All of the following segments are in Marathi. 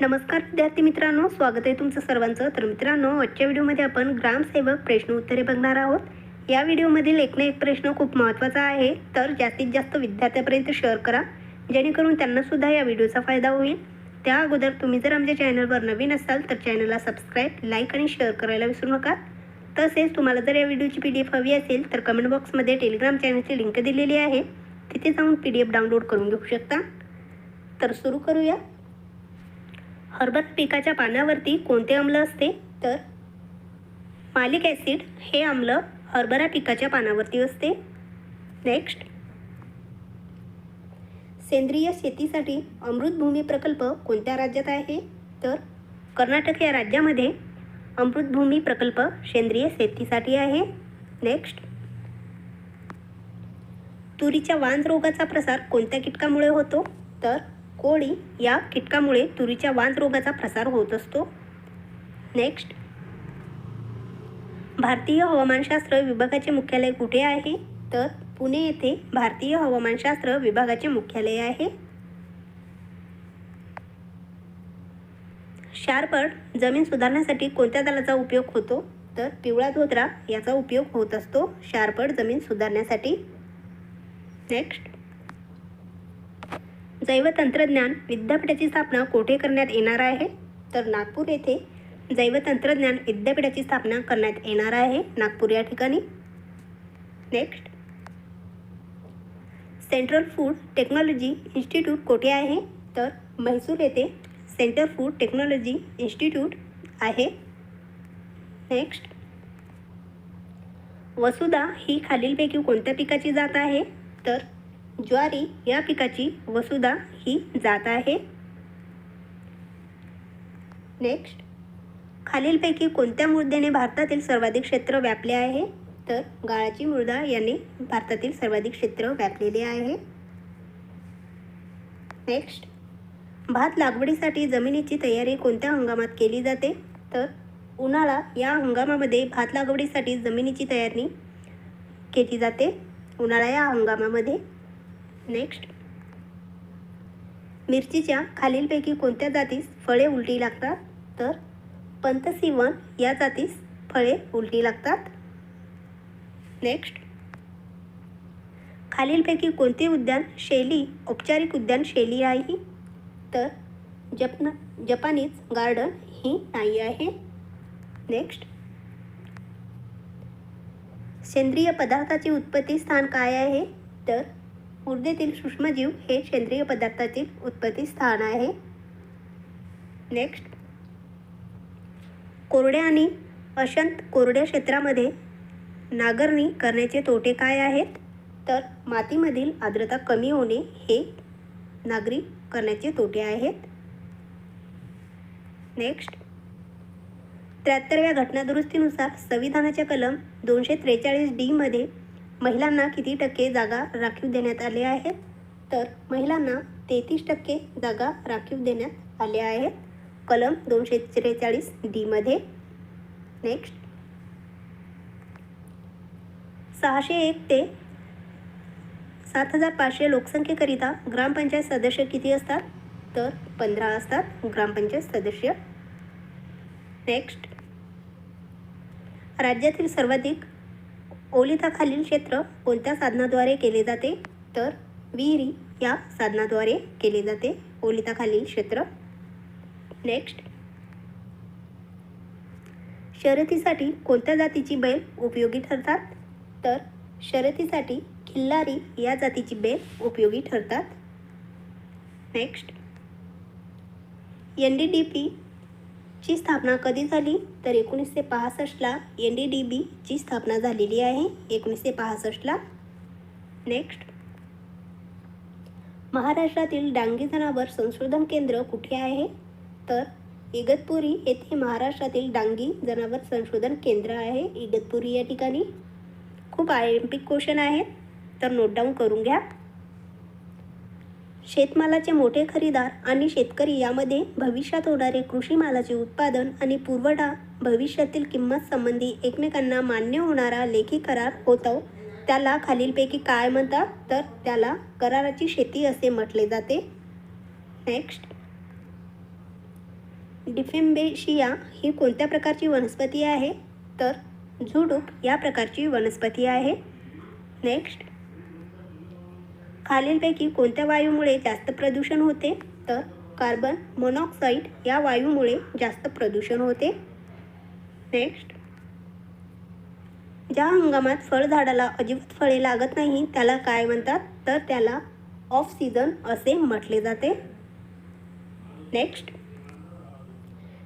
नमस्कार विद्यार्थी मित्रांनो स्वागत आहे तुमचं सर्वांचं. तर मित्रांनो आजच्या व्हिडिओमध्ये आपण ग्रामसेवक प्रश्न उत्तरे बघणार आहोत. या व्हिडिओमधील एक ना एक प्रश्न खूप महत्त्वाचा आहे. तर जास्तीत जास्त विद्यार्थ्यापर्यंत शेअर करा. जेणेकरून त्यांनासुद्धा या व्हिडिओचा फायदा होईल. त्या अगोदर तुम्ही जर आमच्या चॅनलवर नवीन असाल तर चॅनलला सबस्क्राईब लाईक आणि शेअर करायला विसरू नका. तसेच तुम्हाला जर या व्हिडिओची पी डी एफ हवी असेल तर कमेंट बॉक्समध्ये टेलिग्राम चॅनलची लिंक दिलेली आहे. तिथे जाऊन पी डी एफ डाउनलोड करून घेऊ शकता. तर सुरू करूया. हर्बल पिकाच्या पानावरती कोणते आम्ल असते? तर मालिक ॲसिड हे आम्ल हरभरा पिकाच्या पानावरती असते. नेक्स्ट सेंद्रिय शेतीसाठी अमृतभूमी प्रकल्प कोणत्या राज्यात आहे? तर कर्नाटक या राज्यामध्ये अमृतभूमी प्रकल्प सेंद्रिय शेतीसाठी आहे. नेक्स्ट तुरीच्या वांज रोगाचा प्रसार कोणत्या कीटकामुळे होतो? तर कोळी या कीटकामुळे तुरीच्या वांद रोगाचा प्रसार होत असतो. नेक्स्ट भारतीय हवामानशास्त्र विभागाचे मुख्यालय कुठे आहे? तर पुणे येथे भारतीय हवामानशास्त्र विभागाचे मुख्यालय आहे. शारपट जमीन सुधारण्यासाठी कोणत्या दलाचा उपयोग होतो? तर पिवळा धोत्रा याचा उपयोग होत असतो. शारपट जमीन सुधारण्यासाठी. नेक्स्ट जैवतंत्रज्ञान विद्यापीठाची स्थापना कोठे करण्यात येणार आहे? तर नागपूर येथे जैवतंत्रज्ञान विद्यापीठाची स्थापना करण्यात येणार आहे. नागपूर या ठिकाणी. Next central food technology institute कोठे आहे? तर म्हैसूर येथे सेंटर फूड टेक्नॉलॉजी इन्स्टिट्यूट आहे. नेक्स्ट वसुधा ही खालीलपैकी कोणत्या पिकाची जात आहे? तर ज्वारी या पिकाची वसुधा ही जात आहे. नेक्स्ट खालीलपैकी कोणत्या मृदेने भारतातील सर्वाधिक क्षेत्र व्यापले आहे? तर गाळाची मृदा याने भारतातील सर्वाधिक क्षेत्र व्यापलेले आहे. नेक्स्ट भात लागवडीसाठी जमिनीची तयारी कोणत्या हंगामात केली जाते? तर उन्हाळा या हंगामामध्ये भात लागवडीसाठी जमिनीची तयारी केली जाते. उन्हाळा या हंगामामध्ये नेक्स्ट मिरचीच्या खालीलपैकी कोणत्या जातीस फळे उलटी लागतात? तर पंतसिवन या जातीस फळे उलटी लागतात. नेक्स्ट खालीलपैकी कोणते उद्यान शैली औपचारिक उद्यान शैली आहे? तर जपन जपानीज गार्डन ही नाही आहे. नेक्स्ट सेंद्रिय पदार्थाचे उत्पत्ती स्थान काय आहे? तर ऊर्जेतील सूक्ष्मजीव हे सेंद्रिय पदार्थातील उत्पत्ती स्थान आहे. नेक्स्ट कोरड्या आणि अशांत कोरड्या क्षेत्रामध्ये नांगरणी करण्याचे तोटे काय आहेत? तर मातीमधील आर्द्रता कमी होणे हे नागरी करण्याचे तोटे आहेत. नेक्स्ट त्र्याहत्तरव्या घटनादुरुस्तीनुसार संविधानाच्या कलम दोनशे त्रेचाळीस डीमध्ये महिलांना किती टक्के जागा राखीव देण्यात आले आहेत तर महिलांना तेहतीस टक्के जागा राखीव देण्यात आल्या आहेत कलम दोनशे त्रेचाळीस डीमध्ये नेक्स्ट सहाशे एक ते सात हजार पाचशे लोकसंख्येकरिता ग्रामपंचायत सदस्य किती असतात? तर पंधरा असतात ग्रामपंचायत सदस्य. नेक्स्ट राज्यातील सर्वाधिक ओलिताखालील क्षेत्र कोणत्या साधनाद्वारे केले जाते? तर विहिरी या साधनाद्वारे केले जाते ओलिताखालील क्षेत्र. नेक्स्ट शर्यतीसाठी कोणत्या जातीची बैल उपयोगी ठरतात? तर शर्यतीसाठी खिल्लारी या जातीची बैल उपयोगी ठरतात. Next N D D P ची स्थापना कधी झाली? तर एकोणीसशे पासष्टला एन डी डी बीची स्थापना झालेली आहे. एकोणीसशे पासष्टला नेक्स्ट महाराष्ट्रातील डांगी जनावर संशोधन केंद्र कुठे आहे? तर इगतपुरी येथे महाराष्ट्रातील डांगी जनावर संशोधन केंद्र आहे. इगतपुरी या ठिकाणी खूप आय एम पी क्वेश्चन आहेत. तर नोट डाऊन करून घ्या. शेतमालाचे मोठे खरेदीदार आणि शेतकरी यामध्ये भविष्यात होणारे कृषी मालाचे उत्पादन आणि पुरवठा भविष्यातील किंमत संबंधी एकमेकांना मान्य होणारा लेखी करार होतो. त्याला खालीलपैकी काय म्हणतात? तर त्याला कराराची शेती असे म्हटले जाते. नेक्स्ट. डिफेम्बेशिया ही कोणत्या प्रकारची वनस्पती आहे? तर झुडूप या प्रकारची वनस्पती आहे. नेक्स्ट. खालीलपैकी कोणत्या वायूमुळे जास्त प्रदूषण होते? तर कार्बन मोनॉक्साईड या वायूमुळे जास्त प्रदूषण होते. नेक्स्ट. ज्या हंगामात फळझाडाला अजिबात फळे लागत नाही त्याला काय म्हणतात? तर त्याला ऑफ सीझन असे म्हटले जाते. नेक्स्ट.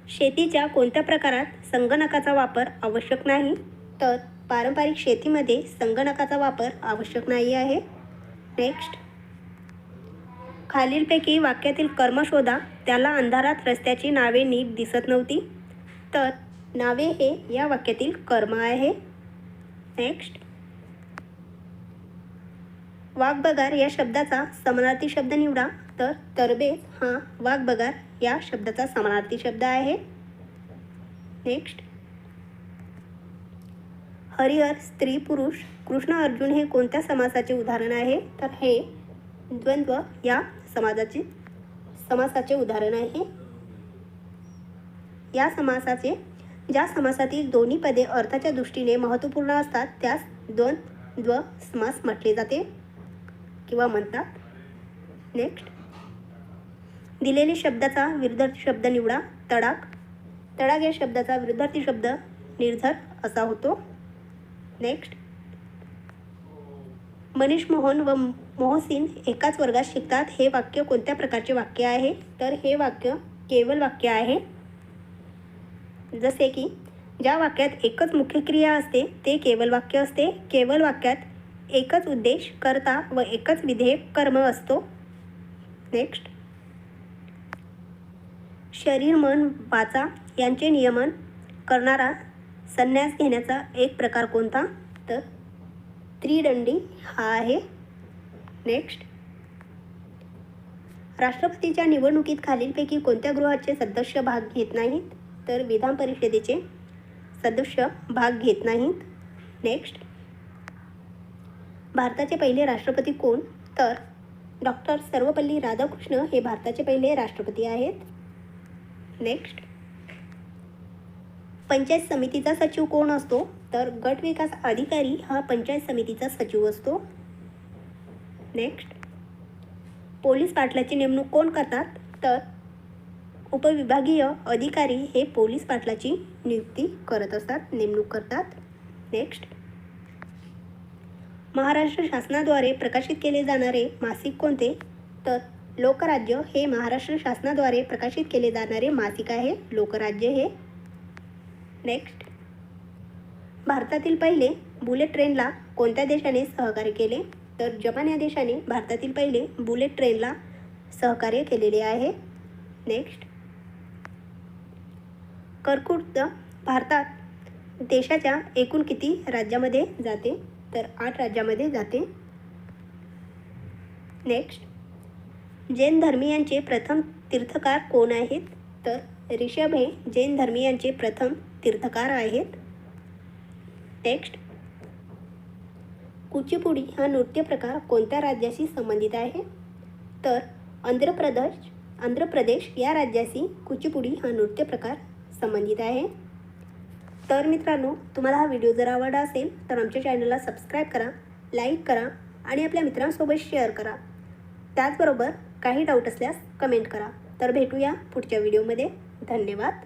शेतीच्या कोणत्या प्रकारात संगणकाचा वापर आवश्यक नाही? तर पारंपरिक शेतीमध्ये संगणकाचा वापर आवश्यक नाही आहे. नेक्स्ट खालीलपैकी वाक्यातील कर्म शोधा त्याला अंधारात रस्त्याची नावे नीट दिसत नव्हती. तर नावे हे या वाक्यातील कर्म आहे. नेक्स्ट वाघबगार या शब्दाचा समानार्थी शब्द निवडा. तर तरबेज हा वाघबगार या शब्दाचा समानार्थी शब्द आहे. नेक्स्ट हरिहर स्त्री पुरुष कृष्ण अर्जुन हे कोणत्या समासाचे उदाहरण आहे? तर हे द्वंद्व या समाजाचे समासाचे उदाहरण आहे. या समासाचे ज्या समासातील दोन्ही पदे अर्थाच्या दृष्टीने महत्त्वपूर्ण असतात त्यास द्वंद्व समास म्हटले जाते. किंवा म्हणतात नेक्स्ट दिलेले शब्दाचा विरुद्धार्थी शब्द निवडा तडाक तडाक या शब्दाचा विरुद्धार्थी शब्द निर्धर असा होतो. नेक्स्ट मनीष मोहन व मोहसिन एकाच वर्गात शिकतात. हे वाक्य कोणत्या प्रकारचे वाक्य आहे? तर हे वाक्य केवल वाक्य आहे. जसे की ज्या वाक्यात एकच मुख्य क्रिया असते ते केवल वाक्य असते. केवल वाक्यात एकच उद्देश करता व एकच विधेय कर्म असतो. नेक्स्ट शरीर मन वाचा यांचे नियमन करणारा संन्यास घेण्याचा एक प्रकार कोणता? तर त्रिदंडी हा आहे. नेक्स्ट राष्ट्रपतीच्या निवडणुकीत खालीलपैकी कोणत्या गृहाचे सदस्य भाग घेत नाहीत? तर विधान परिषदेचे सदस्य भाग घेत नाहीत. नेक्स्ट भारताचे पहिले राष्ट्रपती कोण? तर डॉक्टर सर्वपल्ली राधाकृष्ण हे भारताचे पहिले राष्ट्रपती आहेत. नेक्स्ट पंचायत समितीचा सचिव कोण असतो? तर गट विकास अधिकारी हा पंचायत समितीचा सचिव असतो. नेक्स्ट पोलीस पाटलाची नेमणूक कोण करतात? तर उपविभागीय अधिकारी हे पोलीस पाटलाची नियुक्ती करत असतात नेमणूक करतात. नेक्स्ट महाराष्ट्र शासनाद्वारे प्रकाशित केले जाणारे मासिक कोणते? तर लोकराज्य हे महाराष्ट्र शासनाद्वारे प्रकाशित केले जाणारे मासिक आहे. लोकराज्य हे नेक्स्ट भारतातील पहिले बुलेट ट्रेनला कोणत्या देशाने सहकार्य केले? तर जपान या देशाने भारतातील पहिले बुलेट ट्रेनला सहकार्य केलेले आहे. नेक्स्ट कर्कुट भारतात देशाच्या एकूण किती राज्यामध्ये जाते? तर आठ राज्यामध्ये जाते. नेक्स्ट जैन धर्मीयांचे प्रथम तीर्थकार कोण आहेत? तर ऋषभ हे जैन धर्मीयांचे प्रथम तीर्थकार आहेत. नेक्स्ट कुचिपुडी हा नृत्य प्रकार कोणत्या राज्याशी संबंधित आहे? तर आंध्र प्रदेश आंध्र प्रदेश या राज्याशी कुचिपुडी हा नृत्य प्रकार संबंधित आहे. तर मित्रांनो तुम्हाला हा व्हिडिओ जर आवडला असेल तर आमच्या चॅनलला सबस्क्राईब करा लाईक करा आणि आपल्या मित्रांसोबत शेअर करा. त्याचबरोबर काही डाऊट असल्यास कमेंट करा. तर भेटूया पुढच्या व्हिडिओमध्ये. धन्यवाद.